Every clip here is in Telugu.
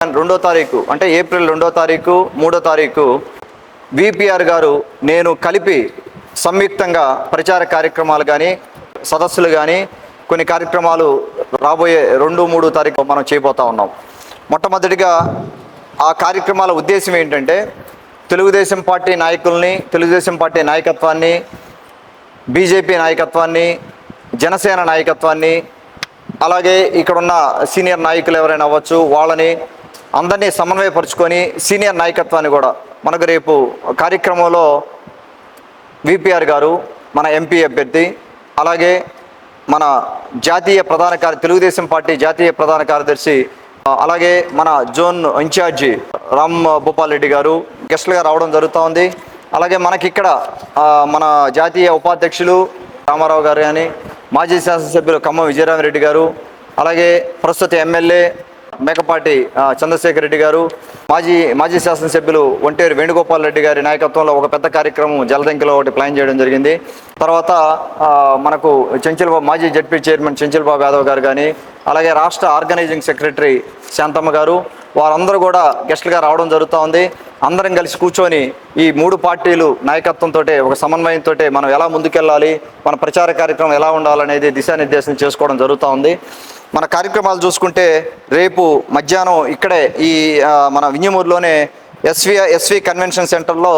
రెండో తారీఖు అంటే ఏప్రిల్ రెండో తారీఖు మూడో తారీఖు విపిఆర్ గారు నేను కలిపి సంయుక్తంగా ప్రచార కార్యక్రమాలు కానీ సదస్సులు కానీ కొన్ని కార్యక్రమాలు రాబోయే రెండు మూడు తారీఖు మనం చేయబోతా ఉన్నాం. మొట్టమొదటిగా ఆ కార్యక్రమాల ఉద్దేశం ఏంటంటే తెలుగుదేశం పార్టీ నాయకుల్ని తెలుగుదేశం పార్టీ నాయకత్వాన్ని బీజేపీ నాయకత్వాన్ని జనసేన నాయకత్వాన్ని అలాగే ఇక్కడున్న సీనియర్ నాయకులు ఎవరైనా అవ్వచ్చు వాళ్ళని అందరినీ సమన్వయపరుచుకొని సీనియర్ నాయకత్వాన్ని కూడా మనకు రేపు కార్యక్రమంలో విపిఆర్ గారు మన ఎంపీ అభ్యర్థి అలాగే మన జాతీయ ప్రధాన కార్య తెలుగుదేశం పార్టీ జాతీయ ప్రధాన కార్యదర్శి అలాగే మన zone in charge Ram Bhupal Reddy garu గెస్ట్లుగా రావడం జరుగుతూ ఉంది. అలాగే మనకి ఇక్కడ మన జాతీయ ఉపాధ్యక్షులు రామారావు గారు కానీ మాజీ శాసనసభ్యులు ఖమ్మం విజయరామరెడ్డి గారు అలాగే ప్రస్తుత ఎమ్మెల్యే మేకపాటి చంద్రశేఖర్ రెడ్డి గారు మాజీ మాజీ శాసనసభ్యులు ఒంటేరు వేణుగోపాల్ రెడ్డి గారి నాయకత్వంలో ఒక పెద్ద కార్యక్రమం జలదంకిలో ఒకటి ప్లాన్ చేయడం జరిగింది. తర్వాత మనకు చెంచల్ మాజీ జడ్పీ చైర్మన్ చెంచల్ బాబు యాదవ్ గారు కానీ అలాగే రాష్ట్ర ఆర్గనైజింగ్ సెక్రటరీ శాంతమ్మ గారు వారందరూ కూడా గెస్టులుగా రావడం జరుగుతూ ఉంది అందరం కలిసి కూర్చొని ఈ మూడు పార్టీలు నాయకత్వంతో ఒక సమన్వయంతో మనం ఎలా ముందుకెళ్ళాలి మన ప్రచార కార్యక్రమం ఎలా ఉండాలనేది దిశానిర్దేశం చేసుకోవడం జరుగుతూ ఉంది మన కార్యక్రమాలు చూసుకుంటే రేపు మధ్యాహ్నం ఇక్కడే ఈ మన వింజమూరులోనే ఎస్వి ఎస్వి కన్వెన్షన్ సెంటర్లో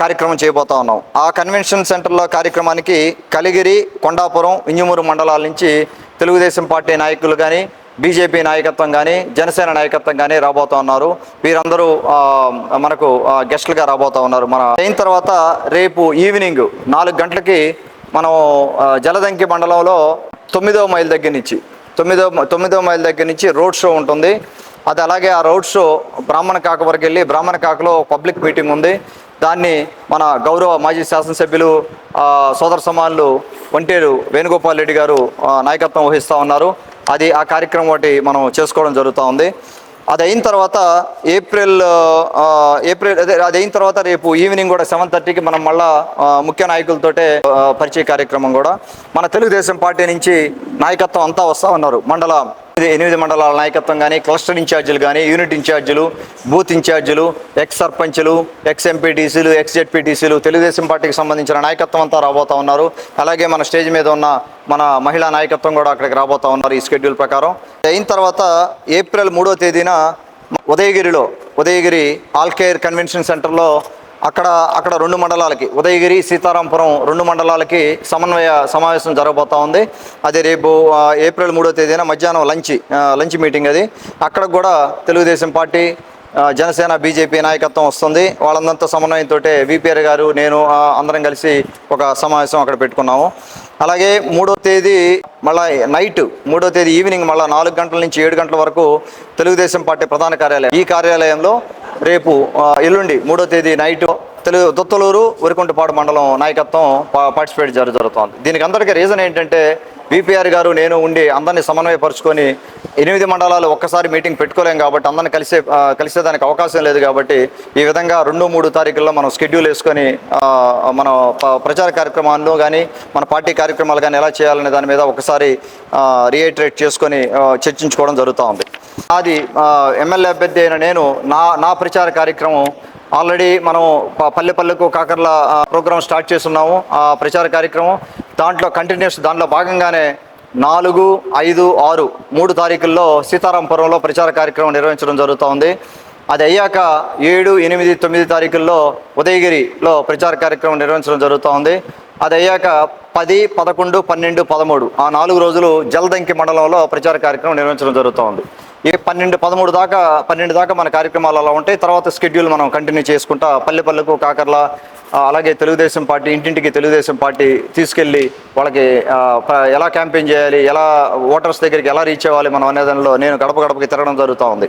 కార్యక్రమం చేయబోతా ఉన్నాం. ఆ కన్వెన్షన్ సెంటర్లో కార్యక్రమానికి కలిగిరి కొండాపురం వింజమూరు మండలాల నుంచి తెలుగుదేశం పార్టీ నాయకులు కానీ బీజేపీ నాయకత్వం కానీ జనసేన నాయకత్వం కానీ రాబోతా ఉన్నారు. వీరందరూ మనకు గెస్టులుగా రాబోతా ఉన్నారు. మన అయిన తర్వాత రేపు ఈవినింగ్ నాలుగు గంటలకి మనం జలదంకి మండలంలో తొమ్మిదవ మైల్ దగ్గర నుంచి తొమ్మిదో తొమ్మిదో మైల్ దగ్గర నుంచి రోడ్ షో ఉంటుంది. అది అలాగే ఆ రోడ్ షో బ్రాహ్మణ కాక వరకు వెళ్ళి బ్రాహ్మణ కాకలో పబ్లిక్ మీటింగ్ ఉంది. దాన్ని మన గౌరవ మాజీ శాసనసభ్యులు సోదర సమానులు వంటేరు వేణుగోపాల్ రెడ్డి గారు నాయకత్వం వహిస్తూ ఉన్నారు. అది ఆ కార్యక్రమం ఒకటి మనం చేసుకోవడం జరుగుతూ ఉంది. అది అయిన తర్వాత ఏప్రిల్ ఏప్రిల్ అదే అది అయిన తర్వాత రేపు ఈవినింగ్ కూడా సెవెన్ థర్టీకి మనం మళ్ళా ముఖ్య నాయకులతోటే పరిచయ కార్యక్రమం కూడా మన తెలుగుదేశం పార్టీ నుంచి నాయకత్వం అంతా వస్తూ ఉన్నారు. మండల ఎనిమిది మండలాల నాయకత్వం కానీ క్లస్టర్ ఇన్ఛార్జీలు కానీ యూనిట్ ఇన్ఛార్జీలు బూత్ ఇన్ఛార్జీలు ఎక్స్ సర్పంచ్లు ఎక్స్ ఎంపీటీసీలు ఎక్స్ జెడ్పీటీసీలు తెలుగుదేశం పార్టీకి సంబంధించిన నాయకత్వం అంతా రాబోతా ఉన్నారు. అలాగే మన స్టేజ్ మీద ఉన్న మన మహిళా నాయకత్వం కూడా అక్కడికి రాబోతా ఉన్నారు ఈ షెడ్యూల్ ప్రకారం. అయిన తర్వాత ఏప్రిల్ మూడో తేదీన ఉదయగిరిలో ఉదయగిరి ఆల్కేర్ కన్వెన్షన్ సెంటర్లో అక్కడ అక్కడ రెండు మండలాలకి ఉదయగిరి సీతారాంపురం రెండు మండలాలకి సమన్వయ సమావేశం జరగబోతా ఉంది. అది రేపు ఏప్రిల్ మూడో తేదీన మధ్యాహ్నం లంచ్ లంచ్ మీటింగ్ అది. అక్కడ కూడా తెలుగుదేశం పార్టీ జనసేన బీజేపీ నాయకత్వం వస్తుంది. వాళ్ళందరితో సమన్వయంతో విపిఆర్ గారు నేను అందరం కలిసి ఒక సమావేశం అక్కడ పెట్టుకున్నాము. అలాగే మూడో తేదీ మళ్ళా నైట్ మూడో తేదీ ఈవినింగ్ మళ్ళీ నాలుగు గంటల నుంచి ఏడు గంటల వరకు తెలుగుదేశం పార్టీ ప్రధాన కార్యాలయం ఈ కార్యాలయంలో రేపు ఎల్లుండి మూడో తేదీ నైట్ తెలుగు దొత్తలూరు వరికుంటపాడు మండలం నాయకత్వం పా- పార్టిసిపేట్ జరు జరుగుతోంది. దీనికి అందరికీ రీజన్ ఏంటంటే విపిఆర్ గారు నేను ఉండి అందరినీ సమన్వయపరుచుకొని ఎనిమిది మండలాలు ఒక్కసారి మీటింగ్ పెట్టుకోలేం కాబట్టి అందరిని కలిసే కలిసేదానికి అవకాశం లేదు కాబట్టి ఈ విధంగా రెండు మూడు తారీఖుల్లో మనం షెడ్యూల్ వేసుకొని మన ప- ప్రచార కార్యక్రమాల్లో కానీ మన పార్టీ కార్యక్రమాలు కానీ ఎలా చేయాలనే దాని మీద ఒకసారి రియేటరేట్ చేసుకొని చర్చించుకోవడం జరుగుతూ ఉంది. అది ఎమ్మెల్యే అభ్యర్థి అయిన నేను నా నా ప్రచార కార్యక్రమం ఆల్రెడీ మనం ప- పల్లె పల్లెకు కాకర్ల ప్రోగ్రామ్ స్టార్ట్ చేస్తున్నాము. ఆ ప్రచార కార్యక్రమం. దాంట్లో కంటిన్యూస్ దాంట్లో భాగంగానే నాలుగు ఐదు ఆరు మూడు తారీఖుల్లో సీతారాంపురంలో ప్రచార కార్యక్రమం నిర్వహించడం జరుగుతూ ఉంది అది అయ్యాక ఏడు ఎనిమిది తొమ్మిది తారీఖుల్లో ఉదయగిరిలో ప్రచార కార్యక్రమం నిర్వహించడం జరుగుతూ ఉంది అది అయ్యాక పది పదకొండు పన్నెండు పదమూడు ఆ నాలుగు రోజులు జలదంకి మండలంలో ప్రచార కార్యక్రమం నిర్వహించడం జరుగుతూ ఉంది ఈ పన్నెండు పదమూడు దాకా పన్నెండు దాకా మన కార్యక్రమాలు అలా ఉంటాయి. తర్వాత స్కెడ్యూల్ మనం కంటిన్యూ చేసుకుంటా పల్లె పల్లెకు కాకర్ల అలాగే తెలుగుదేశం పార్టీ ఇంటింటికి తెలుగుదేశం పార్టీ తీసుకెళ్ళి వాళ్ళకి ఎలా క్యాంపెయిన్ చేయాలి ఎలా ఓటర్స్ దగ్గరికి ఎలా రీచ్ అవ్వాలి మనం అనే దానిలో నేను గడప గడపకి తిరగడం జరుగుతూ ఉంది.